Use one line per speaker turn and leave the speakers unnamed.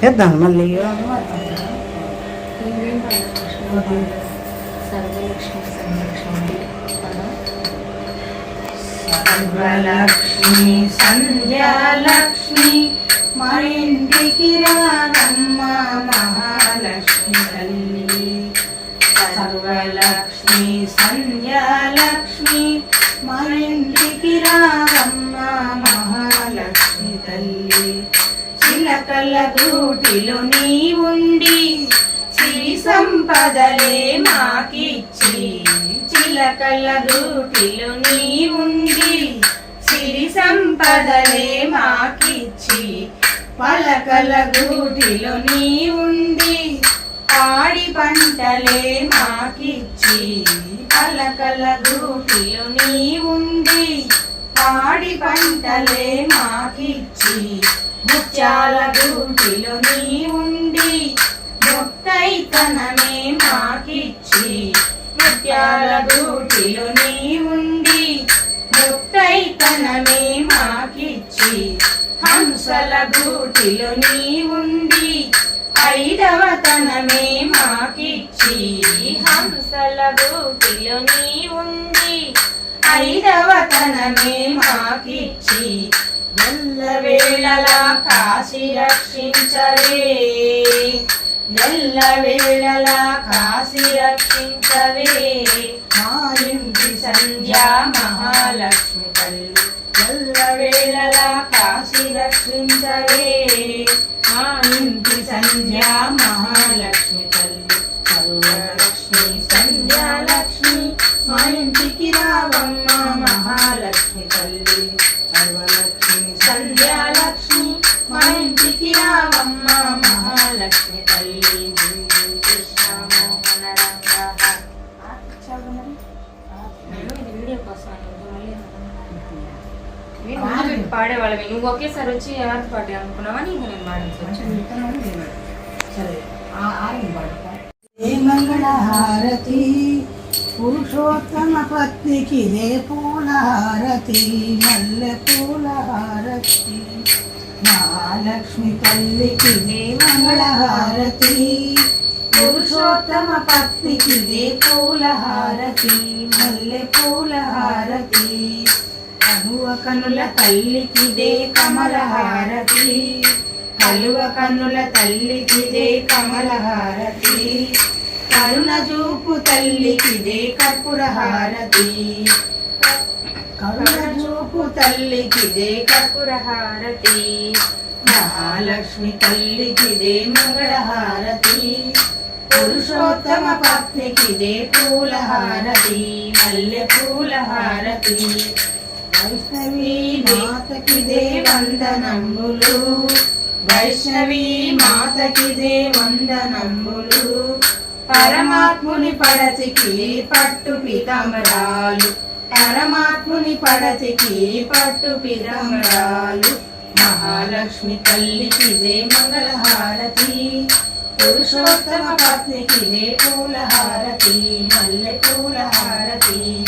చేద్దాం మళ్ళీ.
సర్వలక్ష్మి
సర్వలక్ష్మి సంధ్యాలక్ష్మి మా ఇంటికి రానమ్మ మహాలక్ష్మి తల్లి సర్వలక్ష్మి సంధ్యాలక్ష్మి మా ఇంటికి రావమ్మ మహాలక్ష్మి తల్లి. చిలకల గూటిలో నీ ఉండి సిరి సంపదలే మాకిచ్చి చిలకల గూటిలో నీ ఉండి సిరి సంపదలే మాకిచ్చి పలకల గూటిలో నీ ఉండి పాడి పంటలే మాకిచ్చి పలకల గూటిలో నీ ఉండి పాడి పంటలే మాకిచ్చి ముత్యాల గుంటిలో నీ ఉండి ముత్తైతనమే మాకిచ్చి. ముత్యాల గూటిలో నీ ఉండి ముత్తైతనమే మాకిచ్చి. హంసల గూటిలో నీ ఉండి ఐదవతనమే మాకిచ్చి. హంసల గూటిలో నీ ఉండి ఐదవతనమే మాకిచ్చి. వేళలా కాశీ రక్షించవే. నెల్ల వేళలా కాశీ రక్షించవే. మా ఇంటి సంధ్యా మహాలక్ష్మి తల్లి. నెల్ల వేళలా కాశీ రక్షించవే. మా ఇంటి సంధ్యా మహాలక్ష్మి తల్లి. సర్వలక్ష్మి సంధ్యాలక్ష్మి మా ఇంటికి రావమ్మ మహాలక్ష్మి తల్లి. సంధ్యాలక్ష్మి మా ఇంటికి రావమ్మ. మహాలక్ష్మి తల్లి
పాడేవాళ్ళవి నువ్వు ఒకేసారి వచ్చి ఎవరికి పాడే అనుకున్నావా? నీకు నేను
ఏ మంగళహారతి పురుషోత్తమ పత్నికి రే హారతి మల్లె పూలహారతి మహాలక్ష్మి తల్లికి రే మంగళహారతి పురుషోత్తమ పత్నికి వే పూల హారతి మల్లె పూలహారతి కనువ కనుల తల్లికి దే కమలహారతి కలువ చిదే కమల హారతి కరుణ చూపు తల్లికిదే కర్పూరహారతి. కరుణ చూపు తల్లికిదే కర్పూరహారతి. మహాలక్ష్మి తల్లికిదే మంగళహారతి. పురుషోత్తమ పత్నికిదే పూలహారతి. మల్లె పూలహారతి. వైష్ణవి మాతకిదే వందనములు. వైష్ణవి మాతకిదే వందనములు. పరమాత్ముని పడచికి పట్టు పితమరాలు. పరమాత్ముని పడచికి పట్టు పితమరాలు. మహాలక్ష్మి తల్లికి తల్లికిదే మంగళహారతి. పురుషోత్తమ పత్నికి పత్నికిదే పూలహారతి. మల్లె పూలహారతి.